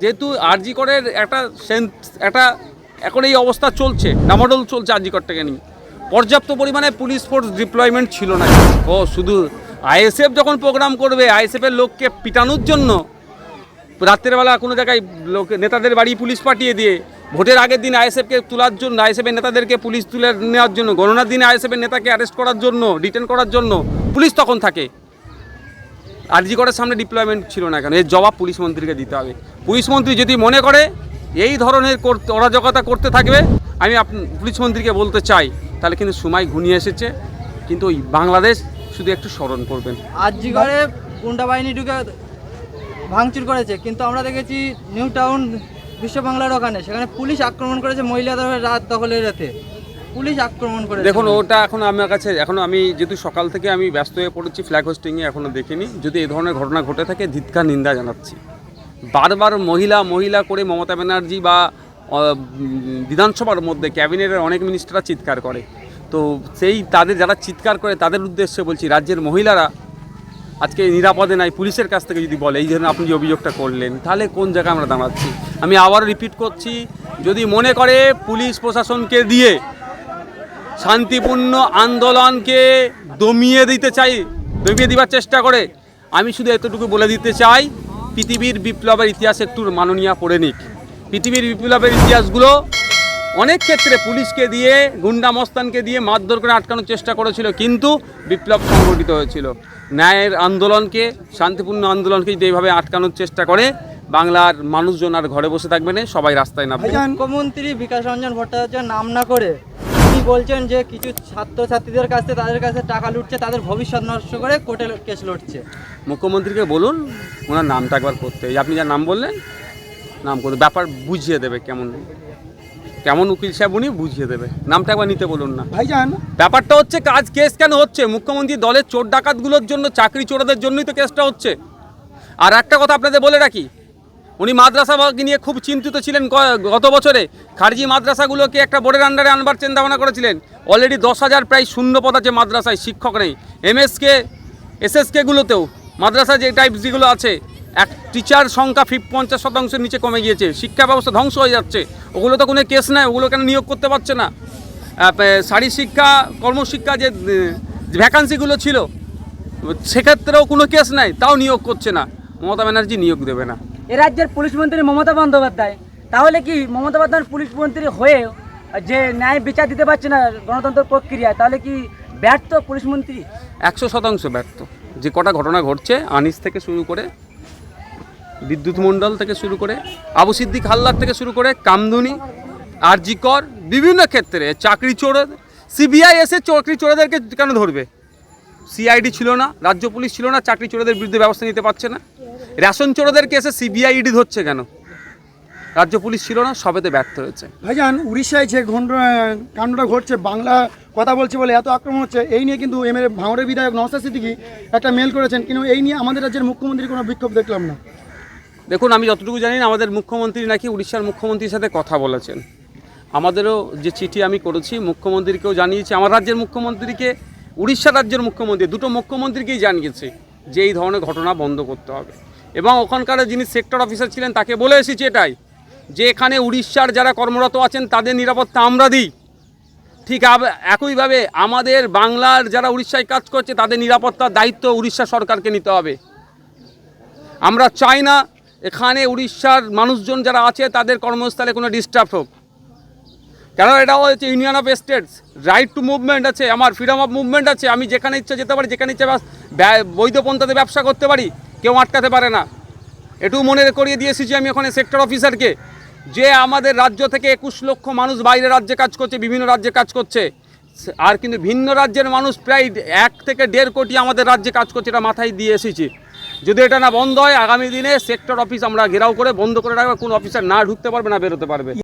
যেহেতু আরজি করের একটা একটা, এখন এই অবস্থা চলছে ডামাডোল চলছে আরজি করটাকে নিয়ে। পর্যাপ্ত পরিমাণে পুলিশ ফোর্স ডিপ্লয়মেন্ট ছিল না। ও, শুধু আইএসএফ যখন প্রোগ্রাম করবে আইএসএফের লোককে পিটানোর জন্য রাত্রেবেলা কোনো জায়গায় লোক, নেতাদের বাড়ি পুলিশ পাঠিয়ে দিয়ে, ভোটের আগের দিন আইএসএফকে তোলার জন্য আইএসএফের নেতাদেরকে পুলিশ তুলে নেওয়ার জন্য, গণনার দিনে আইএসএফের নেতাকে অ্যারেস্ট করার জন্য ডিটেন করার জন্য পুলিশ তখন থাকে। আরজি করার সামনে ডিপ্লয়মেন্ট ছিল না কেন? এর জবাব পুলিশ মন্ত্রীকে দিতে হবে। পুলিশ মন্ত্রী যদি মনে করে এই ধরনের অরাজকতা করতে থাকবে, আমি পুলিশ মন্ত্রীকে বলতে চাই, তাহলে কিন্তু সময় ঘনিয়ে এসেছে। কিন্তু ওই বাংলাদেশ শুধু একটু স্মরণ করবেন। আরজি করে গুন্ডা বাহিনী ঢুকে ভাঙচুর করেছে, কিন্তু আমরা দেখেছি নিউ টাউন বিশ্ব বাংলার ওখানে, সেখানে পুলিশ আক্রমণ করেছে মহিলাদের রাত দখলের রাতে। পুলিশ আক্রমণ করেছে। দেখুন, ওটা এখন আমার কাছে, এখন আমি যেহেতু সকাল থেকে আমি ব্যস্ত হয়ে পড়েছি ফ্ল্যাগ হোস্টিংয়ে এখনও দেখিনি, যদি এই ধরনের ঘটনা ঘটে থাকে, ধিৎকার, নিন্দা জানাচ্ছি। বারবার মহিলা মহিলা করে মমতা ব্যানার্জি বা বিধানসভার মধ্যে, ক্যাবিনেটের অনেক মিনিস্টাররা চিৎকার করে। তো সেই তাদের যারা চিৎকার করে, তাদের উদ্দেশ্যে বলছি, রাজ্যের মহিলারা আজকে নিরাপদে নাই, পুলিশের কাছ থেকে যদি বলে, এই ধরনের আপনি যে অভিযোগটা করলেন, তাহলে কোন জায়গায় আমরা দাঁড়াচ্ছি? আমি আবারও রিপিট করছি, যদি মনে করে পুলিশ প্রশাসনকে দিয়ে শান্তিপূর্ণ আন্দোলনকে দমিয়ে দিতে চাই, দমিয়ে দিবার চেষ্টা করে। আমি শুধু এতটুকু বলে দিতে চাই, পৃথিবীর বিপ্লবের ইতিহাস একটু মাননীয়া পড়ে নিক। পৃথিবীর বিপ্লবের ইতিহাসগুলো অনেক ক্ষেত্রে পুলিশকে দিয়ে, গুন্ডা মস্তানকে দিয়ে মারধর করে আটকানোর চেষ্টা করেছিল, কিন্তু বিপ্লব সংগঠিত হয়েছিল। ন্যায়ের আন্দোলনকে, শান্তিপূর্ণ আন্দোলনকে যদি এইভাবে আটকানোর চেষ্টা করে, বাংলার মানুষজন আর ঘরে বসে থাকবে না, সবাই রাস্তায় নামবে। মুখ্যমন্ত্রী বিকাশ রঞ্জন ভট্টাচার্য নাম না করে বলছেন যে কিছু ছাত্রছাত্রীদের কাছে তাদের কাছে টাকা লুটছে তাদের ভবিষ্যৎ নষ্ট করে কোর্টে কেস লড়ছে। মুখ্যমন্ত্রীকে বলুন ওনার নামটা একবার করতে। এই আপনি যা নাম বললেন নাম করতে ব্যাপার বুঝিয়ে দেবে কেমন। কেমন উকিল সাহেব উনি বুঝিয়ে দেবে। নামটা একবার নিতে বলুন না। ভাই ভাইজান। ব্যাপারটা হচ্ছে কাজ কেস কেন হচ্ছে? মুখ্যমন্ত্রী দলের চোর ডাকাতগুলোর জন্য চাকরি চোরাদের জন্যই তো কেসটা হচ্ছে। আর একটা কথা আপনাদের বলে রাখি উনি মাদ্রাসা নিয়ে খুব চিন্তিত ছিলেন গত বছরে। খারজি মাদ্রাসাগুলোকে একটা বোর্ডের আন্ডারে আনবার চিন্তা ভাবনা করেছিলেন। অলরেডি দশ হাজার প্রায় শূন্য পদ আছে মাদ্রাসায় শিক্ষক নেই। এমএসকে এসএসকেগুলোতেও মাদ্রাসা যে টাইপ যেগুলো আছে এক টিচার সংখ্যা ফিফ পঞ্চাশ শতাংশের নিচে কমে গিয়েছে। শিক্ষা ব্যবস্থা ধ্বংস হয়ে যাচ্ছে। ওগুলো তো কোনো কেস নাই ওগুলো কেন নিয়োগ করতে পারছে না? আহ, শারী শিক্ষা কর্মশিক্ষা যে ভ্যাকান্সিগুলো ছিল সেক্ষেত্রেও কোনো কেস নাই তাও নিয়োগ করছে না। মমতা ব্যানার্জি নিয়োগ দেবে না। এ রাজ্যের পুলিশ মন্ত্রী মমতা বন্দ্যোপাধ্যায়। তাহলে কি মমতা বন্দ্যোপাধ্যায় পুলিশ মন্ত্রী হয়ে, যে ন্যায় বিচার দিতে পারছে না গণতন্ত্র প্রক্রিয়ায়, তাহলে কি ব্যর্থ পুলিশ মন্ত্রী? একশো শতাংশ ব্যর্থ। যে কটা ঘটনা ঘটছে, আনিস থেকে শুরু করে, বিদ্যুৎ মণ্ডল থেকে শুরু করে, আবু সিদ্দিক হালদার থেকে শুরু করে, কামদুনি আরজিকর বিভিন্ন ক্ষেত্রে, চাকরি চোর সিবিআই এসে চাকরি চোরেদেরকে কেন ধরবে? সিআইডি ছিল না, রাজ্য পুলিশ ছিল না, চাকরি চোরেদের বিরুদ্ধে ব্যবস্থা নিতে পারছে না। রেশন চোরেদেরকে কেসে সিবিআই ইডি ধরছে কেন? রাজ্য পুলিশ ছিল না সবেতে ব্যর্থ হয়েছে। ভাইজান উড়িষ্যায় যে কাণ্ডটা ঘটছে বাংলা কথা বলছে বলে এত আক্রমণ হচ্ছে এই নিয়ে কিন্তু এম এর ভাঙড়ের বিধায়ক নওসাদ সিদ্দিকি একটা মেল করেছেন কিন্তু এই নিয়ে আমাদের রাজ্যের মুখ্যমন্ত্রীর কোনো বিক্ষোভ দেখলাম না। দেখুন আমি যতটুকু জানি না আমাদের মুখ্যমন্ত্রী নাকি উড়িষ্যার মুখ্যমন্ত্রীর সাথে কথা বলেছেন। আমাদেরও যে চিঠি আমি করেছি মুখ্যমন্ত্রীকেও জানিয়েছি আমার রাজ্যের মুখ্যমন্ত্রীকে উড়িষ্যা রাজ্যের মুখ্যমন্ত্রী দুটো মুখ্যমন্ত্রীকেই জানিয়েছে যে এই ধরনের ঘটনা বন্ধ করতে হবে। এবং ওখানকার যিনি সেক্টর অফিসার ছিলেন, তাকে বলে এসেছি এটাই যে এখানে উড়িষ্যার যারা কর্মরত আছেন, তাদের নিরাপত্তা আমরা দিই। ঠিক একইভাবে আমাদের বাংলার যারা উড়িষ্যায় কাজ করছে, তাদের নিরাপত্তার দায়িত্ব উড়িষ্যা সরকারকে নিতে হবে। আমরা চাই না এখানে উড়িষ্যার মানুষজন যারা আছে, তাদের কর্মস্থলে কোনো ডিস্টার্ব হোক। কেন এটা হচ্ছে union of states right to movement আছে, আমার ফ্রিডম অফ মুভমেন্ট আছে, আমি যেখানে ইচ্ছা যেতে পারি, যেখানে ইচ্ছা ব্যাস- ব্যা- বৈধ পন্থাতে ব্যবসা করতে পারি কেউ আটকাতে পারে না। এটুকু মনে করিয়ে দিয়ে এসেছি আমি ওখানে সেক্টর অফিসারকে যে আমাদের রাজ্য থেকে একুশ লক্ষ মানুষ বাইরে রাজ্যে কাজ করছে, বিভিন্ন রাজ্যে কাজ করছে। আর কিন্তু ভিন্ন রাজ্যের মানুষ প্রায় এক থেকে দেড় কোটি আমাদের রাজ্যে কাজ করছে, এটা মাথায় দিয়ে এসেছি। যদি এটা না বন্ধ হয়, আগামী দিনে সেক্টর অফিস আমরা ঘেরাও করে বন্ধ করে রাখব, কোনো অফিসার না ঢুকতে পারবে না, বেরোতে পারবে।